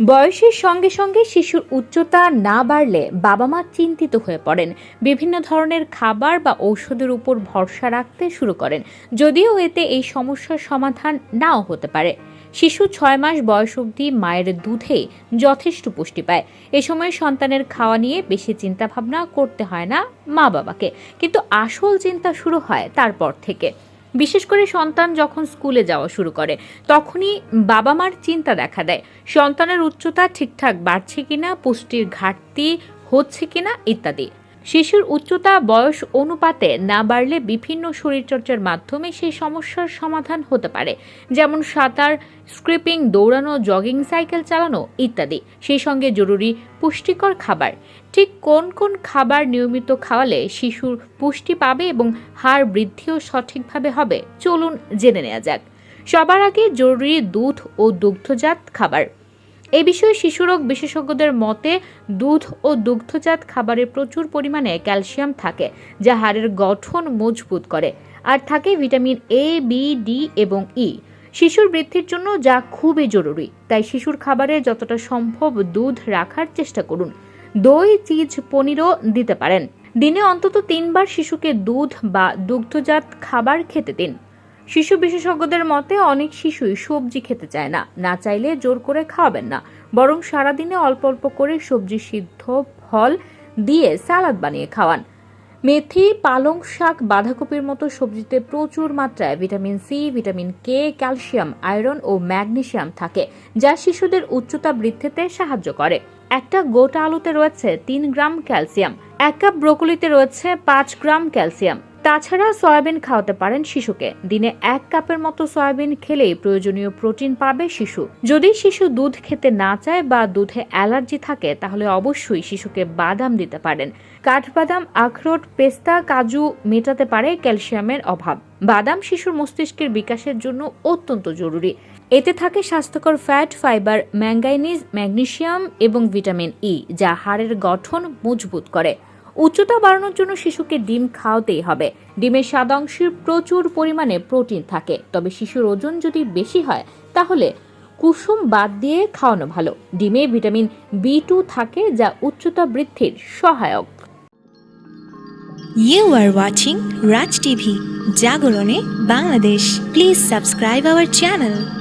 বয়সের সঙ্গে সঙ্গে শিশুর উচ্চতা না বাড়লে বাবা মা চিন্তিত হয়ে পড়েন। বিভিন্ন ধরনের খাবার বা ঔষধের উপর ভরসা রাখতে শুরু করেন। যদিও এতে এই সমস্যার সমাধান নাও হতে পারে। শিশু ছয় মাস বয়স অবধি মায়ের দুধেই যথেষ্ট পুষ্টি পায়। এ সময় সন্তানের খাওয়া নিয়ে বেশি চিন্তা ভাবনা করতে হয় না মা বাবাকে কিন্তু আসল চিন্তা শুরু হয় তারপর থেকে। বিশেষ করে সন্তান যখন স্কুলে যাওয়া শুরু করে, তখনই বাবা মার চিন্তা দেখা দেয়, সন্তানের উচ্চতা ঠিকঠাক বাড়ছে কিনা, পুষ্টির ঘাটতি হচ্ছে কিনা, ইত্যাদি। শিশুর উচ্চতা, বয়স, অনুপাতে না বাড়লে বিভিন্ন শরীরচর্চার মাধ্যমে সেই সমস্যার সমাধান হতে পারে। যেমন সাঁতার, স্ক্রিপিং, দৌড়ানো, জগিং, সাইকেল চালানো ইত্যাদি। সেই সঙ্গে জরুরি পুষ্টিকর খাবার। ঠিক কোন কোন খাবার নিয়মিত খাওয়ালে শিশুর পুষ্টি পাবে এবং হাড় বৃদ্ধিও সঠিকভাবে হবে? চলুন জেনে নেওয়া যাক। সবার আগে জরুরি দুধ ও দুগ্ধজাত খাবার। এ বিষয়ে শিশুরোগ বিশেষজ্ঞদের মতে, দুধ ও দুগ্ধজাত খাবারে প্রচুর পরিমাণে ক্যালসিয়াম থাকে, যা হাড়ের গঠন মজবুত করে, আর থাকে ভিটামিন এ বি ডি এবং ই শিশুর বৃদ্ধির জন্য যা খুবই জরুরি, তাই শিশুর খাবারে যতটা সম্ভব দুধ রাখার চেষ্টা করুন। দই, চিজ, পনিরও দিতে পারেন। দিনে অন্তত তিনবার শিশুকে দুধ বা দুগ্ধজাত খাবার খেতে দিন। শিশু বিশেষজ্ঞদের মতে, অনেক শিশুই সবজি খেতে চায় না। না চাইলে জোর করে খাওয়াবেন না। বরং সারাদিনে অল্প অল্প করে সবজি সিদ্ধ ফল দিয়ে সালাদ বানিয়ে খাওয়ান। মেথি, পালং শাক, বাঁধাকপির মতো সবজিতে প্রচুর মাত্রায় vitamin C, vitamin K, calcium, iron ও ম্যাগনেশিয়াম থাকে, যা শিশুদের উচ্চতা বৃদ্ধিতে সাহায্য করে। একটা গোটা আলুতে রয়েছে তিন গ্রাম ক্যালসিয়াম, এক কাপ ব্রোকলিতে রয়েছে পাঁচ গ্রাম ক্যালসিয়াম। তাছাড়া সয়াবিন খাওয়াতে পারেন শিশুকে। দিনে এক কাপের মতো সয়াবিন খেলেই প্রয়োজনীয় প্রোটিন পাবে শিশু। যদি শিশু দুধ খেতে না চায় বা দুধে অ্যালার্জি থাকে, তাহলে অবশ্যই শিশুকে বাদাম দিতে পারেন। কাঠবাদাম, আখরোট, পেস্তা, কাজু মেটাতে পারে ক্যালসিয়ামের অভাব। বাদাম শিশুর মস্তিষ্কের বিকাশের জন্য অত্যন্ত জরুরি। এতে থাকে স্বাস্থ্যকর ফ্যাট, ফাইবার ম্যাঙ্গাইনিজ ম্যাগনেশিয়াম এবং ভিটামিন ই, যা হাড়ের গঠন মজবুত করে। উচ্চতা বাড়ানোর জন্য শিশুকে ডিম খাওয়াতেই হবে। ডিমের সাদা অংশে প্রচুর পরিমাণে প্রোটিন থাকে। তবে শিশুর ওজন যদি বেশি হয়, তাহলে কুসুম বাদ দিয়ে খাওয়ানো ভালো। ডিমে ভিটামিন বি টু থাকে যা উচ্চতা বৃদ্ধির সহায়ক। You are watching Raj TV জাগরণে Bangladesh please subscribe our channel.